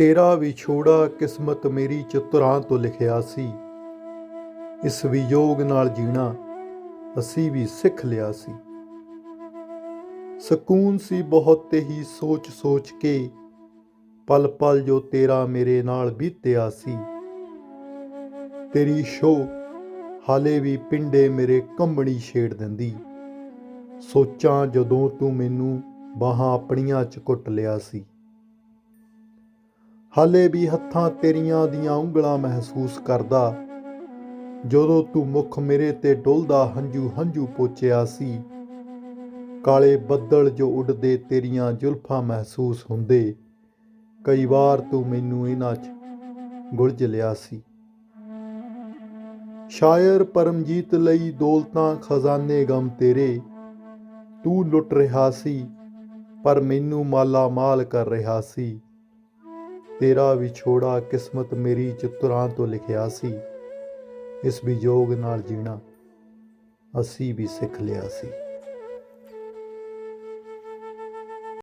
ਤੇਰਾ ਵਿਛੋੜਾ ਕਿਸਮਤ ਮੇਰੀ ਚਤੁਰਾਂ ਤੋਂ ਲਿਖਿਆ ਸੀ। ਇਸ ਵਿਯੋਗ ਨਾਲ ਜੀਣਾ ਅਸੀਂ ਵੀ ਸਿੱਖ ਲਿਆ ਸੀ। ਸਕੂਨ ਸੀ ਬਹੁਤ ਤੇ ਹੀ ਸੋਚ ਸੋਚ ਕੇ ਪਲ ਪਲ ਜੋ ਤੇਰਾ ਮੇਰੇ ਨਾਲ ਬੀਤਿਆ ਸੀ। ਤੇਰੀ ਸ਼ੋ ਹਾਲੇ ਵੀ ਪਿੰਡੇ ਮੇਰੇ ਕੰਬਣੀ ਛੇੜ ਦਿੰਦੀ। ਸੋਚਾਂ ਜਦੋਂ ਤੂੰ ਮੈਨੂੰ ਬਾਹਾਂ ਆਪਣੀਆਂ ਚ ਕੁੱਟ ਲਿਆ ਸੀ। ਹਾਲੇ ਵੀ ਹੱਥਾਂ ਤੇਰੀਆਂ ਦੀਆਂ ਉਂਗਲਾਂ ਮਹਿਸੂਸ ਕਰਦਾ। ਜਦੋਂ ਤੂੰ ਮੁਖ ਮੇਰੇ ਤੇ ਡੁੱਲਦਾ ਹੰਝੂ ਹੰਝੂ ਪੋਚਿਆ ਸੀ, ਕਾਲੇ ਬੱਦਲ ਜੋ ਉੱਡਦੇ ਤੇਰੀਆਂ ਜ਼ੁਲਫਾਂ ਮਹਿਸੂਸ ਹੁੰਦੇ, ਕਈ ਵਾਰ ਤੂੰ ਮੈਨੂੰ ਇਹਨਾਂ 'ਚ ਗੁਲਝ ਲਿਆ ਸੀ। ਸ਼ਾਇਰ ਪਰਮਜੀਤ ਲਈ ਦੌਲਤਾਂ ਖਜ਼ਾਨੇ ਗਮ ਤੇਰੇ, ਤੂੰ ਲੁੱਟ ਰਿਹਾ ਸੀ, ਪਰ ਮੈਨੂੰ ਮਾਲਾ ਮਾਲ ਕਰ ਰਿਹਾ ਸੀ। ਤੇਰਾ ਵਿਛੋੜਾ ਕਿਸਮਤ ਮੇਰੀ ਚਿੱਤਰਾਂ ਤੋਂ ਲਿਖਿਆ ਸੀ। ਇਸ ਵਿਜੋਗ ਨਾਲ ਜੀਣਾ ਅਸੀਂ ਵੀ ਸਿੱਖ ਲਿਆ ਸੀ।